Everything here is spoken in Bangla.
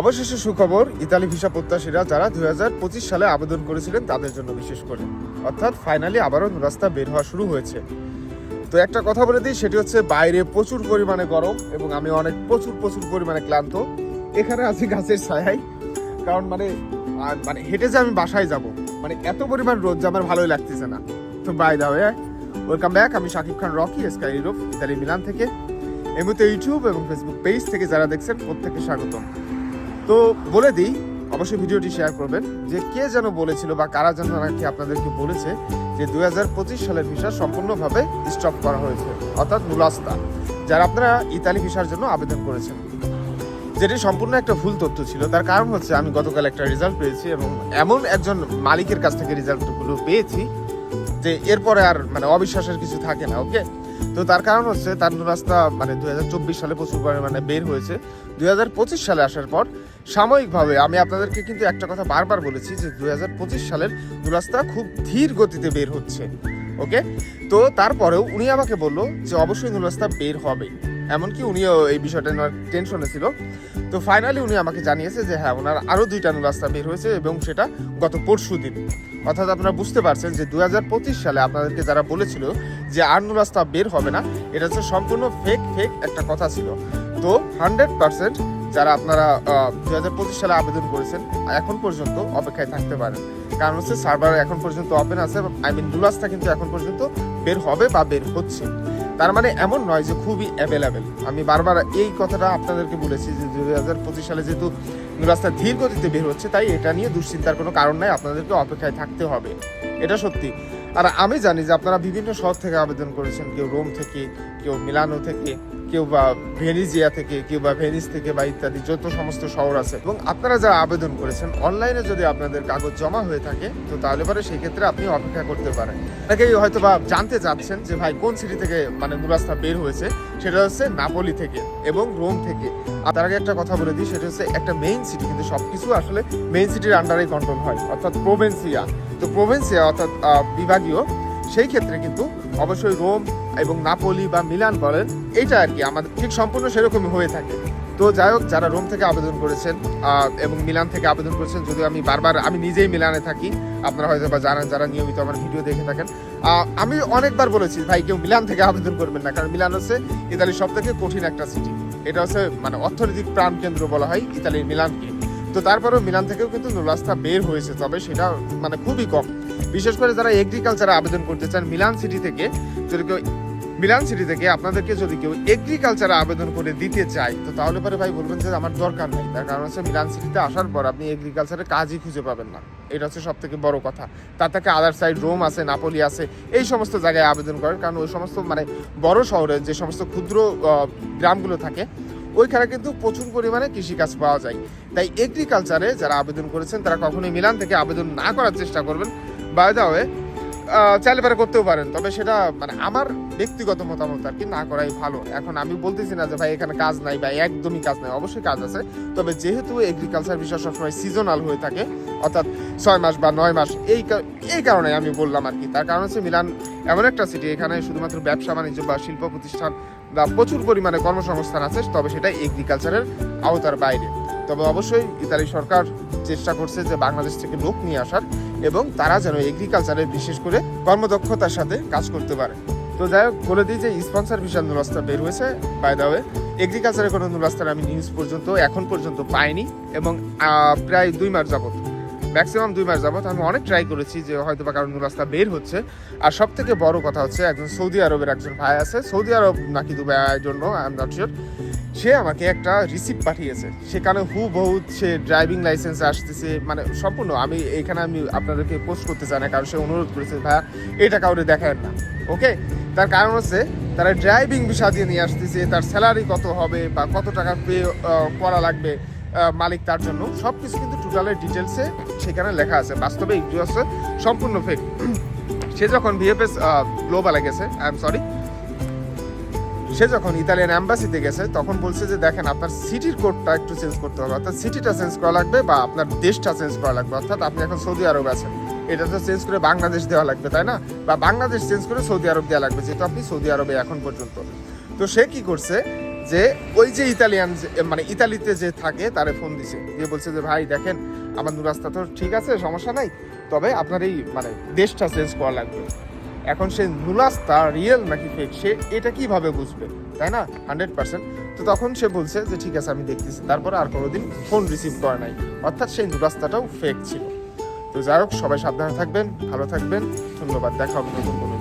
অবশেষে সুখবর, ইতালি ভিসা প্রত্যাশীরা যারা দু হাজার পঁচিশ সালে আবেদন করেছিলেন তাদের জন্য বিশেষ করে। অর্থাৎ ফাইনালি আবারও রাস্তা বের হওয়া শুরু হয়েছে। তো একটা কথা বলে দিই, সেটি হচ্ছে বাইরে প্রচুর পরিমাণে গরম এবং আমি অনেক প্রচুর প্রচুর পরিমাণে ক্লান্ত। এখানে আছি গাছের ছায়াই কারণ মানে মানে হেঁটে যে আমি বাসায় যাব মানে এত পরিমাণ রোদ যে আমার ভালোই লাগতেছে না। তো by the way welcome back আমি Shakib Khan Rocky Sky Europe Italy, Milan থেকে। এই মুহূর্তে ইউটিউব এবং ফেসবুক পেজ থেকে যারা দেখছেন, প্রত্যেককে স্বাগতম। তো বলে দিই, অবশ্যই ভিডিওটি শেয়ার করবেন যে কে যেন বলেছিল বা কারা যেন নাকি আপনাদেরকে বলেছে যে দুই সালের ভিসা সম্পূর্ণভাবে স্টপ করা হয়েছে, অর্থাৎ নুলাস্তা যারা আপনারা ইতালি ভিসার জন্য আবেদন করেছেন। যেটি সম্পূর্ণ একটা ভুল তথ্য ছিল। তার কারণ হচ্ছে, আমি গতকাল একটা রেজাল্ট পেয়েছি এবং এমন একজন মালিকের কাছ থেকে রেজাল্টগুলো পেয়েছি যে এরপরে আর মানে অবিশ্বাসের কিছু থাকে না ওকে তো তার কারণ হচ্ছে তার রাস্তা মানে দুই সালে প্রচুর পরিমাণে বের হয়েছে। দুই হাজার পঁচিশ সালে আসার পর সাময়িকভাবে আমি আপনাদেরকে কিন্তু একটা কথা বারবার বলেছি যে দুই হাজার পঁচিশ সালের রাস্তা খুব ধীর গতিতে বের হচ্ছে, ওকে? তো তারপরেও উনি আমাকে বলল যে অবশ্যই নুরাস্তা বের হবে। এমনকি উনিও এই বিষয়টা নেওয়ার টেনশনে ছিল। তো ফাইনালি উনি আমাকে জানিয়েছে যে হ্যাঁ ওনার আরও দুইটা নুরাস্তা বের হয়েছে এবং সেটা গত পরশু দিন। অর্থাৎ আপনারা বুঝতে পারছেন যে দু হাজার পঁচিশ সালে আপনাদেরকে যারা বলেছিল যে, আর নুরাস্তা বের হবে না, এটা হচ্ছে সম্পূর্ণ ফেক ফেক একটা কথা ছিল। তো হান্ড্রেড পার্সেন্ট যারা আপনারা দু হাজার পঁচিশ সালে আবেদন করেছেন, এখন পর্যন্ত অপেক্ষায় থাকতে পারেন। কারণ হচ্ছে সার্ভার এখন পর্যন্ত ওপেন আছে আই মিন দুলাসটা কিন্তু এখন পর্যন্ত বের হবে বা বের হচ্ছে। তার মানে এমন নয় যে খুবই অ্যাভেলেবেল আমি বারবার এই কথাটা আপনাদেরকে বলেছি যে দু হাজার পঁচিশ সালে যেহেতু রাস্তা ধীর গতিতে বের হচ্ছে, তাই এটা নিয়ে দুশ্চিন্তার কোনো কারণ নাই, আপনাদেরকে অপেক্ষায় থাকতে হবে। এটা সত্যি। আর আমি জানি যে আপনারা বিভিন্ন শহর থেকে আবেদন করেছেন, কেউ রোম থেকে, কেউ মিলানো থেকে। কেউ বা ভেনিজিয়া থেকে, কেউ বা ভেনিস থেকে বা ইত্যাদি যত সমস্ত শহর আছে। এবং আপনারা যারা আবেদন করেছেন, অনলাইনে যদি আপনাদের কাগজ জমা হয়ে থাকে, তো তাহলে পরে সেই ক্ষেত্রে আপনি অপেক্ষা করতে পারেন। অনেকেই হয়তো বা জানতে চাচ্ছেন যে, ভাই, কোন সিটি থেকে মানে নুরাস্তা বের হয়েছে? সেটা হচ্ছে নাপোলি থেকে এবং রোম থেকে। আর তার আগে একটা কথা বলে দিই, সেটা হচ্ছে একটা মেইন সিটি কিন্তু সবকিছু আসলে মেইন সিটির আন্ডারেই কন্ট্রোল হয়, অর্থাৎ প্রোভেন্সিয়া তো প্রোভেন্সিয়া অর্থাৎ বিভাগীয় সেই ক্ষেত্রে কিন্তু অবশ্যই রোম এবং নাপোলি বা মিলান বলেন, এইটা আর কি আমাদের ঠিক সম্পূর্ণ সেরকমই হয়ে থাকে। তো যাই হোক, যারা রোম থেকে আবেদন করেছেন এবং মিলান থেকে আবেদন করেছেন, যদিও আমি বারবার, আমি নিজেই মিলানে থাকি, আপনারা হয়তো বা জানেন, যারা নিয়মিত আমার ভিডিও দেখে থাকেন। আমি অনেকবার বলেছি, ভাই, কেউ মিলান থেকে আবেদন করবেন না, কারণ মিলান হচ্ছে ইতালির সব থেকে কঠিন একটা সিটি এটা হচ্ছে মানে অর্থনৈতিক প্রাণকেন্দ্র বলা হয় ইতালির মিলানকে। তো তারপরেও মিলান থেকেও কিন্তু রাস্তা বের হয়েছে, তবে সেটা মানে খুবই কম। বিশেষ করে যারা এগ্রিকালচারে আবেদন করতে চান মিলান সিটি থেকে, যদি কেউ মিলান সিটি থেকে আপনাদেরকে যদি কেউ এগ্রিকালচারে আবেদন করে দিতে চায়, তো তাহলে পরে ভাই বলবেন যে আমার দরকার নেই। তার কারণ হচ্ছে মিলান সিটিতে আসার পর আপনি এগ্রিকালচারে কাজই খুঁজে পাবেন না। এটা হচ্ছে সব থেকে বড় কথা। তার থেকে আদার সাইড রোম আছে নাপোলি আছে, এই সমস্ত জায়গায় আবেদন করেন। কারণ ওই সমস্ত মানে বড় শহরে যে সমস্ত ক্ষুদ্র গ্রামগুলো থাকে ওইখানে কিন্তু প্রচুর পরিমাণে কৃষিকাজ পাওয়া যায়। তাই এগ্রিকালচারে যারা আবেদন করেছেন, তারা কখনোই মিলান থেকে আবেদন না করার চেষ্টা করবেন। বাই দা চাইলে পারে করতেও পারেন। তবে সেটা মানে আমার ব্যক্তিগত মতামত আর কি, না করাই ভালো। এখন আমি বলতেছি না যে, ভাই, এখানে কাজ নাই বা একদমই কাজ নাই। অবশ্যই কাজ আছে। তবে যেহেতু এগ্রিকালচার বিষয় সবসময় সিজনাল হয়ে থাকে, অর্থাৎ ছয় মাস বা নয় মাস, এই এই কারণে আমি বললাম আর কি। তার কারণ হচ্ছে মিলান এমন একটা সিটি এখানে শুধুমাত্র ব্যবসা, বাণিজ্য বা শিল্প প্রতিষ্ঠান বা প্রচুর পরিমাণে কর্মসংস্থান আছে, তবে সেটা এগ্রিকালচারের আওতার বাইরে। তবে অবশ্যই ইতালি সরকার চেষ্টা করছে যে বাংলাদেশ থেকে লোক নিয়ে আসার এবং তারা যেন এগ্রিকালচারে বিশেষ করে কর্মদক্ষতার সাথে কাজ করতে পারে। তো যাই হোক, বলে দিই যে স্পন্সর ভিসার নুরাস্তা বের হয়েছে। বাই দা ওয়ে এগ্রিকালচারের কোনো নুরাস্তার আমি নিউজ পর্যন্ত, এখন পর্যন্ত পাইনি এবং প্রায় দুই মাস যাবত ম্যাক্সিমাম দুই মাস যাবত আমি অনেক ট্রাই করেছি যে হয়তো বা কারণ রাস্তা বের হচ্ছে। আর সব থেকে বড় কথা হচ্ছে একজন সৌদি আরবের একজন ভাই আছে। সৌদি আরব নাকি Dubai I don't know I am not sure সে আমাকে একটা রিসিপ্ট পাঠিয়েছে। সেখানে হু বহুত সে ড্রাইভিং লাইসেন্স আসতেছে। মানে সম্পূর্ণ আমি এখানে আমি আপনাদেরকে পোস্ট করতে চাই না, কারণ সে অনুরোধ করেছে, ভাইয়া, এটা কাউরে দেখায় না। ওকে তার কারণ হচ্ছে তারা ড্রাইভিং বিষয় দিয়ে নিয়ে আসতেছে, তার স্যালারি কত হবে বা কত টাকা পে করা লাগবে। মালিক তার জন্য। সব কিছু কিন্তু টোটালের ডিটেলসে সেখানে লেখা আছে। বাস্তবে এগুলো হচ্ছে সম্পূর্ণ ফেক সে যখন ভিএফএস গ্লোবালে গেছে আই এম সরি সে যখন ইতালিয়ান অ্যাম্বাসিতে গেছে, তখন বলছে যে, দেখেন, আপনার সিটির কোডটা একটু চেঞ্জ করতে হবে। অর্থাৎ সিটিটা চেঞ্জ করা লাগবে বা আপনার দেশটা চেঞ্জ করা লাগবে। অর্থাৎ আপনি এখন সৌদি আরব আছেন। এটা তো চেঞ্জ করে বাংলাদেশ দেওয়া লাগবে, তাই না? বা বাংলাদেশ চেঞ্জ করে সৌদি আরব দেওয়া লাগবে, যেহেতু আপনি সৌদি আরবে এখন পর্যন্ত। তো সে কি করছে যে ওই যে ইতালিয়ান মানে ইতালিতে যে থাকে, তারে ফোন দিছে। দিয়ে বলছে যে, ভাই, দেখেন, আমার রাস্তা তো ঠিক আছে, সমস্যা নাই। তবে আপনার এই মানে দেশটা চেঞ্জ করা লাগবে। এখন সে নুলাস্তা রিয়েল নাকি ফেক সে এটা কীভাবে বুঝবে? তাই না? হান্ড্রেড পার্সেন্ট তো তখন সে বলছে যে, ঠিক আছে, আমি দেখতেছি। তারপরে আর কোনোদিন ফোন রিসিভ করে নাই। অর্থাৎ সেই নুলাস্তাটাও ফেক ছিল। তো যাই হোক, সবাই সাবধানে থাকবেন, ভালো থাকবেন। ধন্যবাদ। দেখা হবে নতুন